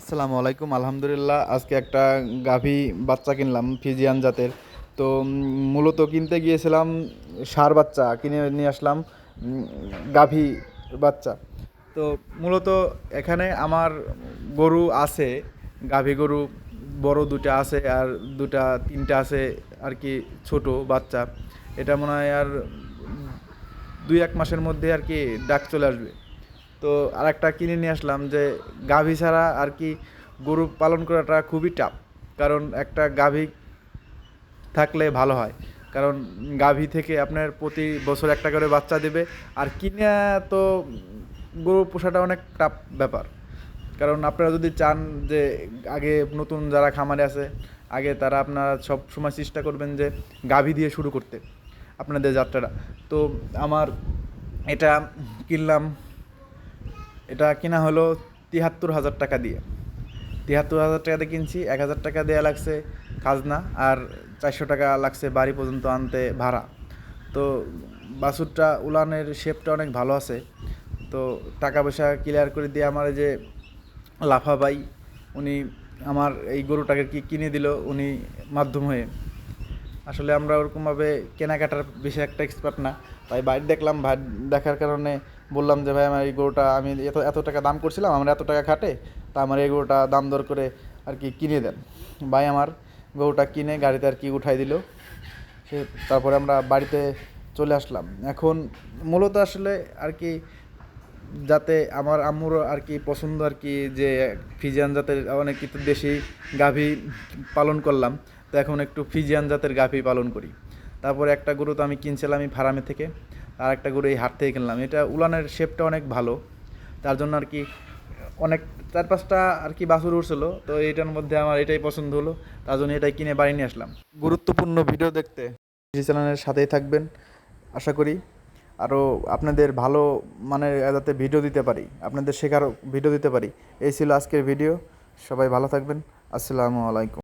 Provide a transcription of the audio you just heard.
আসসালামু আলাইকুম, আলহামদুলিল্লাহ। আজকে একটা গাভী বাচ্চা কিনলাম, ফিজিয়ান জাতের। তো মূলত কিনতে গিয়েছিলাম ষাঁড় বাচ্চা, কিনে নিয়ে আসলাম গাভী বাচ্চা। তো, মূলত এখানে আমার গরু আছে, গাভী গরু, বড় দুটা আছে আর দুটা তিনটা আছে আর কি ছোট বাচ্চা। এটা মনে হয় আর দুই এক মাসের মধ্যে আর কি ডাক চলে আসবে। তো আরেকটা কিনে নিয়ে আসলাম যে গাভী ছাড়া আর কি গরু পালন করাটা খুবই টাফ কারণ একটা গাভী থাকলে ভালো হয়। কারণ গাভী থেকে আপনার প্রতি বছর একটা করে বাচ্চা দেবে, আর কিনে তো গরু পোষাটা অনেক টাফ ব্যাপার। কারণ আপনারা যদি চান যে আগে নতুন যারা খামারে আছে, আগে তারা আপনারা সব সময় চেষ্টা করবেন যে গাভী দিয়ে শুরু করতে, আপনাদের যাত্রাটা। তো আমার এটা কিনলাম এটা কিনা হলো তিয়াত্তর হাজার টাকা দিয়ে। তিয়াত্তর হাজার টাকা দিয়ে কিনছি, এক হাজার টাকা দেওয়া লাগছে খাজনা আর চারশো টাকা লাগছে বাড়ি পর্যন্ত আনতে ভাড়া। তো বাসুরটা উলানের শেপটা অনেক ভালো আছে। তো টাকা পয়সা ক্লিয়ার করে দিয়ে আমার যে লাফা ভাই, উনি আমার এই গরুটাকে কি কিনে দিল উনি মাধ্যম হয়ে। আসলে আমরা ওরকমভাবে কেনাকাটার বেশি একটা এক্সপার্ট না। তাই বাইর দেখলাম, ভাই দেখার কারণে বললাম যে, ভাই, আমার এই গরুটা আমি এত এত টাকা দাম করছিলাম, আমার এত টাকা খাটে, তা আমার এই গরুটা দাম দর করে আর কি কিনে দেন। ভাই, আমার গরুটা কিনে গাড়িতে আর কি উঠাই দিল। সে, তারপরে আমরা বাড়িতে চলে আসলাম। এখন মূলত আসলে আর কি যাতে আমার আম্মুর আর কি পছন্দ আর কি যে, ফিজিয়ান জাতের অনেক কিছু দেশি গাভী পালন করলাম, তো এখন একটু ফিজিয়ান জাতের গাভী পালন করি। তারপরে একটা গরু তো আমি কিনছিলাম আমি ফার্মে থেকে। আর একটা গরু এই হাট থেকে কিনলাম। এটা উলানের শেপটা অনেক ভালো। তার জন্য আর কি অনেক চার পাঁচটা আর কি বাছুর উঠছিল। তো এটার মধ্যে আমার এটাই পছন্দ হলো। তার জন্য এটাই কিনে বাড়ি নিয়ে আসলাম। গুরুত্বপূর্ণ ভিডিও দেখতে। কৃষি চ্যানেলের সাথেই থাকবেন আশা করি। আরও আপনাদের ভালো মানে যাতে ভিডিও দিতে পারি আপনাদের শেখার ভিডিও দিতে পারি। এই ছিল আজকের ভিডিও সবাই ভালো থাকবেন। আসসালামু আলাইকুম।